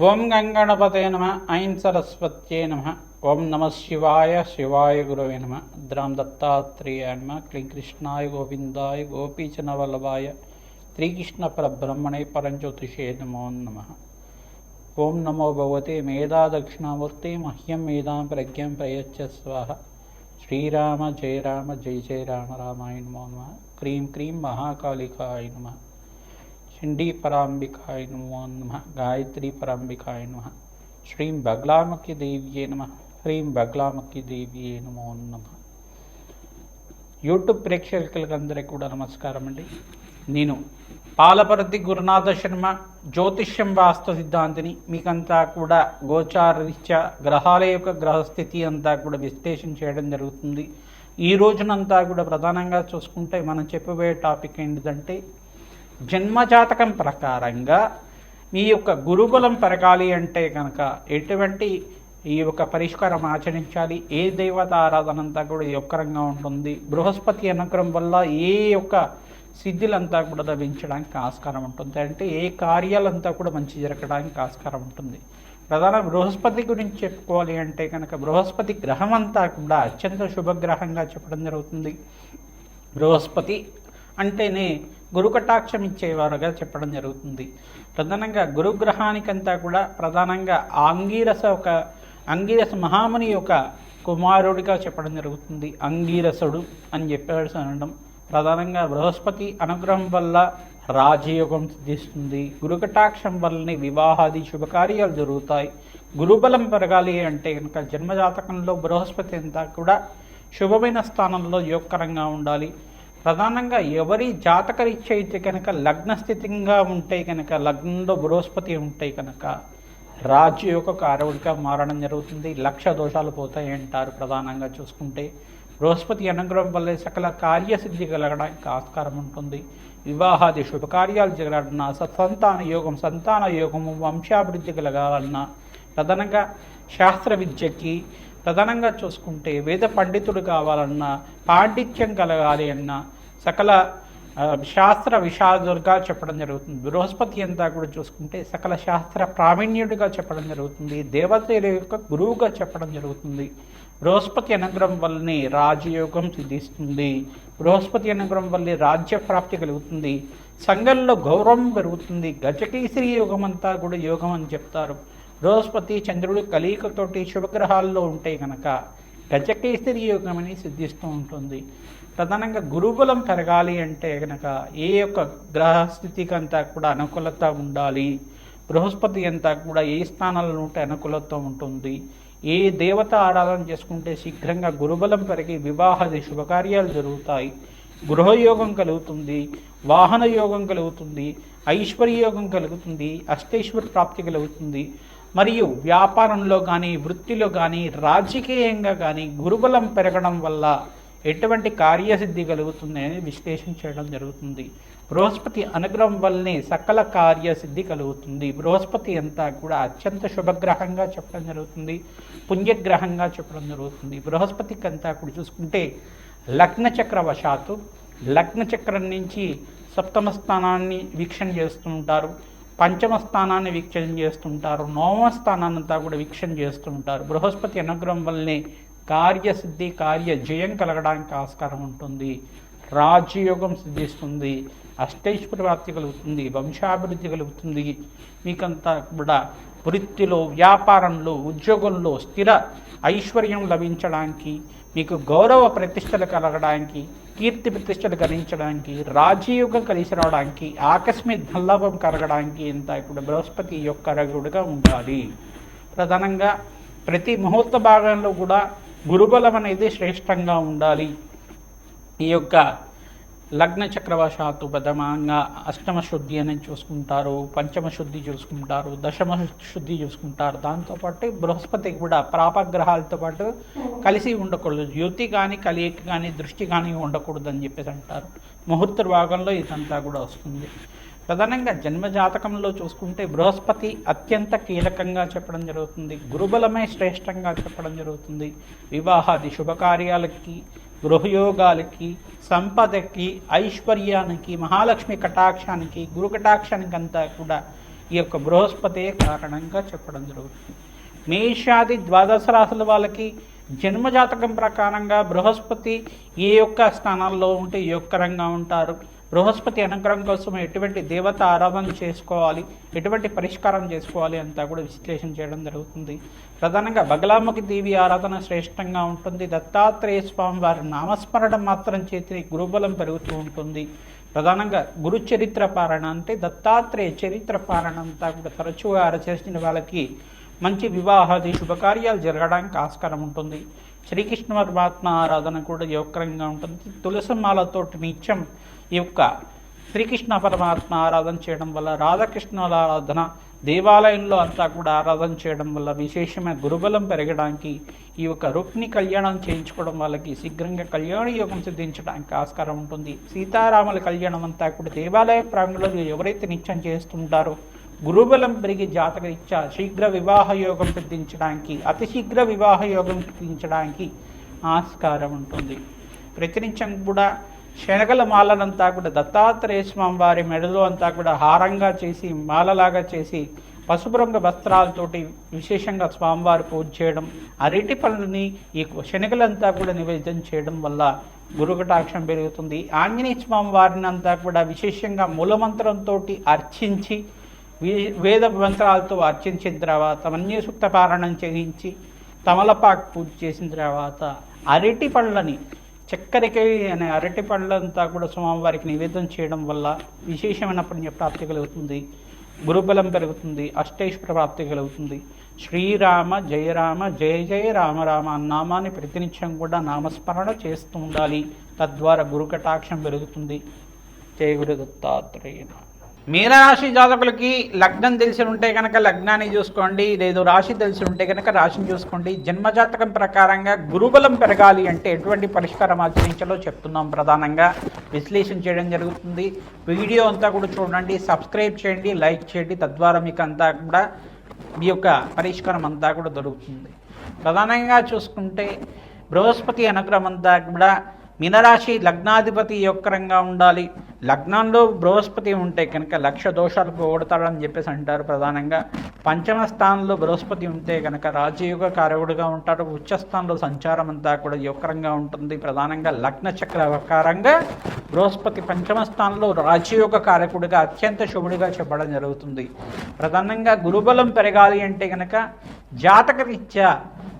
ఓం గంగణపతే నమ ఐం సరస్వత్యే నమ ఓం నమ శివాయ శివాయ గురవే నమ ద్రాం దత్తాత్రేయ నమ క్లీం కృష్ణాయ గోవిందాయ గోపీచన వల్లభాయ శ్రీకృష్ణ పరబ్రహ్మణే పరంజ్యోతిషే నమో నమ. ఓం నమో భగవతే మేధా దక్షిణామూర్తి మహ్యం మేధాం ప్రజ్ఞం ప్రయచ్చ స్వాహ. శ్రీరామ జయ రామ జయ జయ రామ రామాయ నమో నమ క్రీం క్రీం మహాకాళికాయ నమ. చండీ పరాంబికాయ నమో నమ గాయత్రి పరాంబికాయ నమ శ్రీం బగ్లామకి దేవ్యే నమ హ్రీం బగ్లామకి దేవ్యే నమో నమ యూట్యూబ్ ప్రేక్షకులందరికీ కూడా నమస్కారం అండి. నేను పాలపరతి గురునాథ శర్మ జ్యోతిష్యం వాస్తు సిద్ధాంతిని మీకంతా కూడా గోచారరీత్యా గ్రహాల యొక్క గ్రహస్థితి అంతా కూడా విశ్లేషణ చేయడం జరుగుతుంది. ఈ రోజునంతా కూడా ప్రధానంగా చూసుకుంటే మనం చెప్పబోయే టాపిక్ ఏంటిదంటే జన్మజాతకం ప్రకారంగా మీ యొక్క గురుబలం పెరగాలి అంటే కనుక ఎటువంటి ఈ యొక్క పరిష్కారం ఆచరించాలి? ఏ దేవత ఆరాధనంతా కూడా యొక్కరంగా ఉంటుంది? బృహస్పతి అనుగ్రహం వల్ల ఏ యొక్క సిద్ధులంతా కూడా లభించడానికి ఆస్కారం ఉంటుంది. అంటే ఏ కార్యాలంతా కూడా మంచి జరగడానికి ఆస్కారం ఉంటుంది. ప్రధాన బృహస్పతి గురించి చెప్పుకోవాలి అంటే కనుక బృహస్పతి గ్రహం అంతా కూడా అత్యంత శుభగ్రహంగా చెప్పడం జరుగుతుంది. బృహస్పతి అంటేనే గురు కటాక్షం ఇచ్చేవారుగా చెప్పడం జరుగుతుంది. ప్రధానంగా గురుగ్రహానికంతా కూడా ప్రధానంగా ఆంగీరస ఒక అంగీరస మహాముని యొక్క కుమారుడిగా చెప్పడం జరుగుతుంది. అంగీరసుడు అని చెప్పేసి అనడం ప్రధానంగా బృహస్పతి అనుగ్రహం వల్ల రాజయోగం సిద్ధిస్తుంది. గురుకటాక్షం వల్లనే వివాహాది శుభకార్యాలు జరుగుతాయి. గురుబలం పెరగాలి అంటే కనుక జన్మజాతకంలో బృహస్పతి అంతా కూడా శుభమైన స్థానంలో యోగకరంగా ఉండాలి. ప్రధానంగా ఎవరి జాతకరీత్యా అయితే కనుక లగ్నస్థితిగా ఉంటే కనుక లగ్నంలో బృహస్పతి ఉంటే కనుక రాజయోగ కారవుడిగా మారడం జరుగుతుంది. లక్ష దోషాలు పోతాయి అంటారు ప్రధానంగా చూసుకుంటే. బృహస్పతి అనుగ్రహం వల్ల సకల కార్యసిద్ధి కలగడానికి ఆస్కారం ఉంటుంది. వివాహాది శుభకార్యాలు జరగాలన్నా సత్సంతాన యోగం సంతాన యోగము వంశాభివృద్ధి కలగాలన్నా ప్రధానంగా శాస్త్ర విద్యకి ప్రధానంగా చూసుకుంటే వేద పండితుడు కావాలన్నా పాండిత్యం కలగాలి అన్నా సకల శాస్త్ర విషాదుడుగా చెప్పడం జరుగుతుంది. బృహస్పతి అంతా కూడా చూసుకుంటే సకల శాస్త్ర ప్రావీణ్యుడిగా చెప్పడం జరుగుతుంది. దేవతల యొక్క గురువుగా చెప్పడం జరుగుతుంది. బృహస్పతి అనుగ్రహం వల్లనే రాజయోగం సిద్ధిస్తుంది. బృహస్పతి అనుగ్రహం వల్లే రాజ్య ప్రాప్తి కలుగుతుంది. సంఘంలో గౌరవం పెరుగుతుంది. గజకేసరి యోగం అంతా కూడా యోగం అని చెప్తారు. బృహస్పతి చంద్రుడు కలికతోటి శుభగ్రహాల్లో ఉంటే కనుక గజకేసరి యోగం అని సిద్ధిస్తూ ఉంటుంది. ప్రధానంగా గురుబలం పెరగాలి అంటే కనుక ఏ యొక్క గ్రహస్థితికి అంతా కూడా అనుకూలత ఉండాలి. బృహస్పతి అంతా కూడా ఏ స్థానాల్లో ఉంటే అనుకూలత ఉంటుంది. ఏ దేవత ఆరాధన చేసుకుంటే శీఘ్రంగా గురుబలం పెరిగి వివాహాది శుభకార్యాలు జరుగుతాయి. గృహయోగం కలుగుతుంది వాహన యోగం కలుగుతుంది ఐశ్వర్యయోగం కలుగుతుంది అష్టేశ్వర ప్రాప్తి కలుగుతుంది. మరియు వ్యాపారంలో కానీ వృత్తిలో కానీ రాజకీయంగా కానీ గురుబలం పెరగడం వల్ల ఎటువంటి కార్యసిద్ధి కలుగుతుంది అనేది విశ్లేషణ చేయడం జరుగుతుంది. బృహస్పతి అనుగ్రహం వల్లనే సకల కార్యసిద్ధి కలుగుతుంది. బృహస్పతి అంతా కూడా అత్యంత శుభగ్రహంగా చెప్పడం జరుగుతుంది. పుణ్యగ్రహంగా చెప్పడం జరుగుతుంది. బృహస్పతికి అంతా కూడా చూసుకుంటే లగ్నచక్ర వశాత్తు లగ్నచక్రం నుంచి సప్తమ స్థానాన్ని వీక్షణ చేస్తుంటారు. పంచమ స్థానాన్ని వీక్షణ చేస్తుంటారు. నవమ స్థానాన్ని అంతా కూడా వీక్షణ చేస్తుంటారు. బృహస్పతి అనుగ్రహం వల్లనే కార్యసిద్ధి కార్య జయం కలగడానికి ఆస్కారం ఉంటుంది. రాజయోగం సిద్ధిస్తుంది. అష్టైశ్వర ప్రాప్తి కలుగుతుంది. వంశాభివృద్ధి కలుగుతుంది. మీకంతా కూడా వృత్తిలో వ్యాపారంలో ఉద్యోగంలో స్థిర ఐశ్వర్యం లభించడానికి మీకు గౌరవ ప్రతిష్టలు కలగడానికి కీర్తి ప్రతిష్టలు గణించడానికి రాజయోగం కలిసి రావడానికి ఆకస్మిక ధనలాభం కరగడానికి ఇంత ఇప్పుడు బృహస్పతి యొక్క రగుడుగా ఉండాలి. ప్రధానంగా ప్రతి ముహూర్త భాగంలో కూడా గురుబలం అనేది శ్రేష్టంగా ఉండాలి. ఈ యొక్క లగ్న చక్రవశాత్తు ప్రథమంగా అష్టమ శుద్ధి అనేది చూసుకుంటారు పంచమ శుద్ధి చూసుకుంటారు దశమ శుద్ధి చూసుకుంటారు. దాంతోపాటు బృహస్పతి కూడా ప్రాపగ్రహాలతో పాటు కలిసి ఉండకూడదు. యుతి కానీ కలియక కానీ దృష్టి కానీ ఉండకూడదు అని చెప్పేసి అంటారు. ముహూర్త భాగంలో ఇదంతా కూడా వస్తుంది. ప్రధానంగా జన్మ జాతకంలో చూసుకుంటే బృహస్పతి అత్యంత కీలకంగా చెప్పడం జరుగుతుంది. గురుబలమే శ్రేష్టంగా చెప్పడం జరుగుతుంది. వివాహాది శుభకార్యాలకి గృహయోగాలకి సంపదకి ఐశ్వర్యానికి మహాలక్ష్మి కటాక్షానికి గురు కటాక్షానికి అంతా కూడా ఈ యొక్క బృహస్పతే కారణంగా చెప్పడం జరుగుతుంది. మేషాది ద్వాదశ రాశుల వాళ్ళకి జన్మజాతకం ప్రకారంగా బృహస్పతి ఏ యొక్క స్థానాల్లో ఉంటే ఏ యొక్కరంగా ఉంటారు? బృహస్పతి అనుగ్రహం కోసం ఎటువంటి దేవత ఆరాధన చేసుకోవాలి ఎటువంటి పరిష్కారం చేసుకోవాలి అంతా కూడా విశ్లేషణ చేయడం జరుగుతుంది. ప్రధానంగా బగలాముఖి దేవి ఆరాధన శ్రేష్టంగా ఉంటుంది. దత్తాత్రేయ స్వామి వారి నామస్మరణ మాత్రం చేతి గురుబలం పెరుగుతూ ఉంటుంది. ప్రధానంగా గురు చరిత్ర పారణ అంటే దత్తాత్రేయ చరిత్ర పారణ అంతా కూడా తరచుగా ఆరచేసిన వాళ్ళకి మంచి వివాహాది శుభకార్యాలు జరగడానికి ఆస్కారం ఉంటుంది. శ్రీకృష్ణ పరమాత్మ ఆరాధన కూడా యోగకరంగా ఉంటుంది. తులసిమాలతోటి నిత్యం ఈ యొక్క శ్రీకృష్ణ పరమాత్మ ఆరాధన చేయడం వల్ల రాధాకృష్ణుల ఆరాధన దేవాలయంలో అంతా కూడా ఆరాధన చేయడం వల్ల విశేషమైన గురుబలం పెరగడానికి ఈ యొక్క రుక్ని కళ్యాణం చేయించుకోవడం వాళ్ళకి శీఘ్రంగా కళ్యాణ యోగం సిద్ధించడానికి ఆస్కారం ఉంటుంది. సీతారాముల కళ్యాణం అంతా కూడా దేవాలయ ప్రాంగణంలో ఎవరైతే నిత్యం చేస్తుంటారో గురుబలం పెరిగి జాతక ఇచ్చా శీఘ్ర వివాహ యోగం సిద్ధించడానికి అతి శీఘ్ర వివాహ యోగం సిద్ధించడానికి ఆస్కారం ఉంటుంది. ప్రతినిత్యం కూడా శనగల మాలనంతా కూడా దత్తాత్రేయ స్వామి వారి మెడలో అంతా కూడా హారంగా చేసి మాలలాగా చేసి పసుపు రంగు వస్త్రాలతోటి విశేషంగా స్వామివారి పూజ చేయడం అరటి పనులని ఈ శనగలంతా కూడా నివేదన చేయడం వల్ల గురుకటాక్షం పెరుగుతుంది. ఆంజనేయ స్వామి వారిని అంతా కూడా విశేషంగా మూలమంత్రంతో అర్చించి వే- వేద మంత్రాలతో అర్చించిన తర్వాత మన్యసూక్త పారాయణం చేయించి తమలపాకు పూజ చేసిన తర్వాత అరటి పళ్ళని చక్కెరకాయ అనే అరటి పళ్ళంతా కూడా స్వామివారికి నివేదన చేయడం వల్ల విశేషమైన పుణ్య ప్రాప్తి కలుగుతుంది. గురుబలం పెరుగుతుంది. అష్టైశ్వర ప్రాప్తి కలుగుతుంది. శ్రీరామ జయరామ జయ జయ రామ రామ నామాన్ని ప్రతినిత్యం కూడా నామస్మరణ చేస్తూ ఉండాలి. తద్వారా గురు కటాక్షం పెరుగుతుంది. జయ గురు దత్తాత్రేయ మీనరాశి జాతకులకి లగ్నం తెలిసి ఉంటే కనుక లగ్నాన్ని చూసుకోండి లేదు రాశి తెలిసి ఉంటే కనుక రాశిని చూసుకోండి. జన్మజాతకం ప్రకారంగా గురుబలం పెరగాలి అంటే ఎటువంటి పరిష్కారం ఆచరించాలో చెప్తున్నాం ప్రధానంగా. విశ్లేషణ చేయడం జరుగుతుంది. వీడియో అంతా కూడా చూడండి సబ్స్క్రైబ్ చేయండి లైక్ చేయండి. తద్వారా మీకు అంతా కూడా మీ యొక్క పరిష్కారం అంతా కూడా దొరుకుతుంది. ప్రధానంగా చూసుకుంటే బృహస్పతి అనుగ్రహం అంతా కూడా మీనరాశి లగ్నాధిపతి యొక్కరంగా ఉండాలి. లగ్నంలో బృహస్పతి ఉంటే కనుక లక్ష దోషాలు పోగొడతాడని చెప్పేసి అంటారు ప్రధానంగా. పంచమ స్థానంలో బృహస్పతి ఉంటే కనుక రాజయోగ కారకుడుగా ఉంటాడు. ఉచ్చస్థానంలో సంచారం అంతా కూడా యొక్కరంగా ఉంటుంది. ప్రధానంగా లగ్న చక్ర ప్రకారంగా బృహస్పతి పంచమ స్థానంలో రాజయోగ కారకుడిగా అత్యంత శుభుడిగా చెప్పడం జరుగుతుంది. ప్రధానంగా గురుబలం పెరగాలి అంటే కనుక జాతకరీత్యా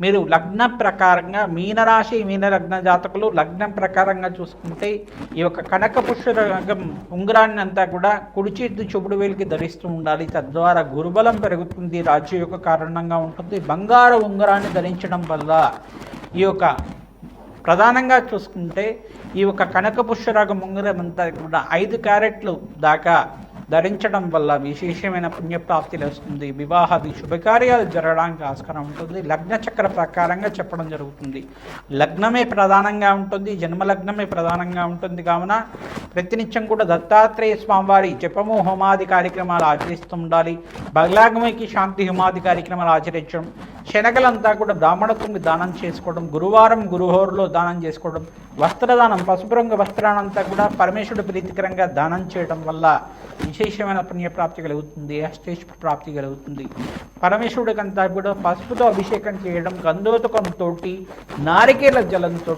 మీరు లగ్న ప్రకారంగా మీనరాశి మీన లగ్న జాతకులు లగ్నం ప్రకారంగా చూసుకుంటే ఈ యొక్క కనక పుష్పరగం ఉంగరాన్ని అంతా కూడా కుడి చేతి వేలికి ధరిస్తూ ఉండాలి. తద్వారా గురుబలం పెరుగుతుంది రాజ్య యొక్క కారణంగా ఉంటుంది. బంగారు ఉంగరాన్ని ధరించడం వల్ల ఈ యొక్క ప్రధానంగా చూసుకుంటే ఈ యొక్క కనక పుష్పరాగం ఉంగరం అంతా కూడా ఐదు క్యారెట్లు దాకా ధరించడం వల్ల విశేషమైన పుణ్యప్రాప్తి లభిస్తుంది. వివాహాది శుభకార్యాలు జరగడానికి ఆస్కారం ఉంటుంది. లగ్న చక్ర ప్రకారంగా చెప్పడం జరుగుతుంది. లగ్నమే ప్రధానంగా ఉంటుంది. జన్మ లగ్నమే ప్రధానంగా ఉంటుంది. కావున ప్రతినిత్యం కూడా దత్తాత్రేయ స్వామివారి జపము హోమాది కార్యక్రమాలు ఆచరిస్తూ ఉండాలి. బగలాగమికి శాంతి హోమాది కార్యక్రమాలు ఆచరించడం శనగలంతా కూడా బ్రాహ్మణత్వంకి దానం చేసుకోవడం గురువారం గురుహోరులో దానం చేసుకోవడం వస్త్రదానం పసుపు రంగు వస్త్రానంతా కూడా పరమేశ్వరుడు ప్రీతికరంగా దానం చేయడం వల్ల విశేషమైన పుణ్యప్రాప్తి కలుగుతుంది అష్టేశ్వర ప్రాప్తి కలుగుతుంది. పరమేశ్వరుడికంతా కూడా పసుపుతో అభిషేకం చేయడం గంధోతకంతో నారికేల జలంతో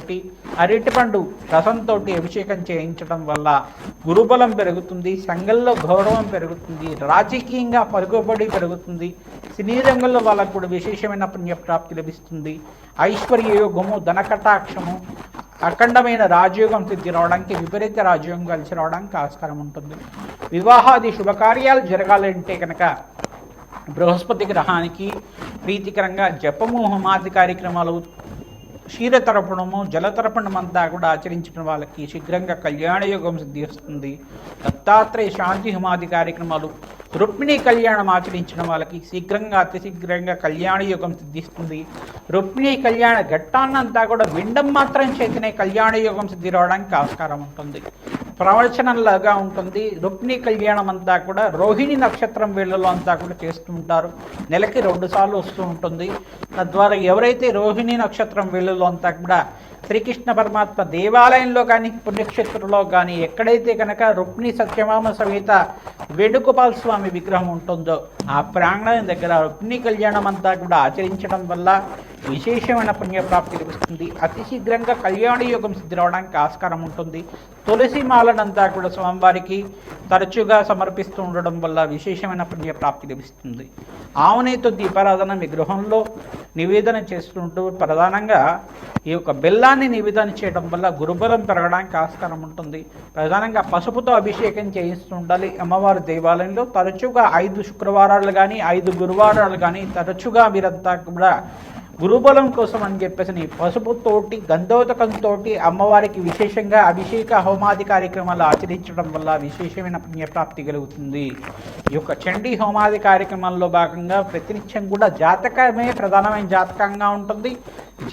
అరటిపండు రసంతో అభిషేకం చేయించడం వల్ల గురుబలం పెరుగుతుంది సంఘంలో గౌరవం పెరుగుతుంది రాజకీయంగా పలుకుబడి పెరుగుతుంది సినీ రంగంలో వాళ్ళకు కూడా విశేషమైన పుణ్యప్రాప్తి లభిస్తుంది. ఐశ్వర్య యోగము ధనకటాక్షము అఖండమైన రాజయోగం తిరిగి రావడానికి విపరీత రాజయోగం కలిసి రావడానికి ఆస్కారం ఉంటుంది. వివాహాది శుభకార్యాలు జరగాలంటే కనుక బృహస్పతి గ్రహానికి ప్రీతికరంగా జపము హోమాది కార్యక్రమాలు క్షీర జలతర్పణం జల అంతా కూడా ఆచరించిన వాళ్ళకి శీఘ్రంగా కళ్యాణ యోగం సిద్ధి వస్తుంది. దత్తాత్రేయ శాంతి హిమాది కార్యక్రమాలు రుక్మిణి కళ్యాణం ఆచరించిన వాళ్ళకి శీఘ్రంగా అతి శీఘ్రంగా కళ్యాణ యోగం సిద్ధిస్తుంది రుక్మిణి కళ్యాణ ఘట్టాన్నంతా కూడా విండం మాత్రం చేతనే కళ్యాణ యోగం సిద్ధి రావడానికి ఆస్కారం ఉంటుంది. ప్రవచనంలాగా ఉంటుంది. రుక్మిణి కళ్యాణం అంతా కూడా రోహిణి నక్షత్రం వేళలో అంతా కూడా చేస్తూ ఉంటారు. నెలకి రెండుసార్లు వస్తూ ఉంటుంది. తద్వారా ఎవరైతే రోహిణి నక్షత్రం వేళలో అంతా కూడా శ్రీకృష్ణ పరమాత్మ దేవాలయంలో కానీ పుణ్యక్షేత్రంలో కానీ ఎక్కడైతే కనుక రుక్మిణి సత్యమామ సమేత వేణుగోపాల స్వామి విగ్రహం ఉంటుందో ఆ ప్రాంగణం దగ్గర రుక్మిణి కళ్యాణం అంతా కూడా ఆచరించడం వల్ల విశేషమైన పుణ్యప్రాప్తి లభిస్తుంది. అతి శీఘ్రంగా కళ్యాణ యోగం సిద్ధిరవడానికి ఆస్కారం ఉంటుంది. తులసి మాలనంతా కూడా స్వామివారికి తరచుగా సమర్పిస్తూ ఉండడం వల్ల విశేషమైన పుణ్యప్రాప్తి లభిస్తుంది. ఆవునేతో దీపారాధన మీ గృహంలో నివేదన చేస్తుంటూ ప్రధానంగా ఈ యొక్క బెల్లాన్ని నివేదన చేయడం వల్ల గురుబలం పెరగడానికి ఆస్కారం ఉంటుంది. ప్రధానంగా పసుపుతో అభిషేకం చేయిస్తూ ఉండాలి. అమ్మవారి దేవాలయంలో తరచుగా ఐదు శుక్రవారాలు కానీ ఐదు గురువారాలు కానీ తరచుగా వీరంతా కూడా గురుబలం కోసం అని చెప్పేసి పసుపుతోటి గంధోదకంతో అమ్మవారికి విశేషంగా అభిషేక హోమాది కార్యక్రమాలు ఆచరించడం వల్ల విశేషమైన పుణ్యప్రాప్తి కలుగుతుంది. ఈ యొక్క చండీ హోమాది కార్యక్రమాల్లో భాగంగా ప్రతినిత్యం కూడా జాతకమే ప్రధానమైన జాతకంగా ఉంటుంది.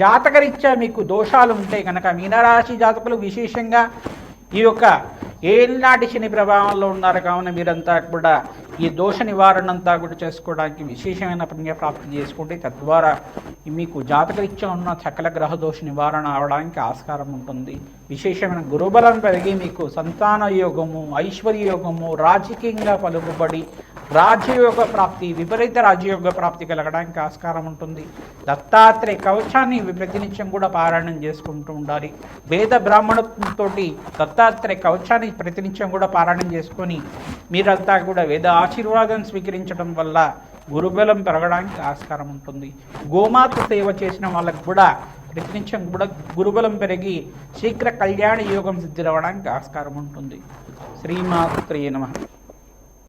జాతకరీత్యా మీకు దోషాలు ఉంటాయి కనుక మీనరాశి జాతకులు విశేషంగా ఈ యొక్క ఏనాటి శని ప్రభావంలో ఉన్నారు. కావున మీరంతా కూడా ఈ దోష నివారణ అంతా కూడా చేసుకోవడానికి విశేషమైన పుణ్యప్రాప్తి చేసుకుంటే తద్వారా మీకు జాతకరీత్యా ఉన్న సకల గ్రహ దోష నివారణ అవడానికి ఆస్కారం ఉంటుంది. విశేషమైన గురుబలం పెరిగి మీకు సంతాన యోగము ఐశ్వర్య యోగము రాజకీయంగా పలుకుబడి రాజయోగ ప్రాప్తి విపరీత రాజయోగ ప్రాప్తి కలగడానికి ఆస్కారం ఉంటుంది. దత్తాత్రేయ కవచాన్ని ప్రతినిత్యం కూడా పారాయణం చేసుకుంటూ ఉండాలి. వేద బ్రాహ్మణంతో దత్తాత్రేయ కవచాన్ని ప్రతినిత్యం కూడా పారాయణం చేసుకొని మీరంతా కూడా వేద ఆశీర్వాదం స్వీకరించడం వల్ల గురుబలం పెరగడానికి ఆస్కారం ఉంటుంది. గోమాత సేవ చేసిన వాళ్ళకు కూడా ప్రతినిత్యం కూడా గురుబలం పెరిగి శీఘ్ర కళ్యాణ యోగం సిద్ధిరవడానికి ఆస్కారం ఉంటుంది. శ్రీమాత్రే నమ.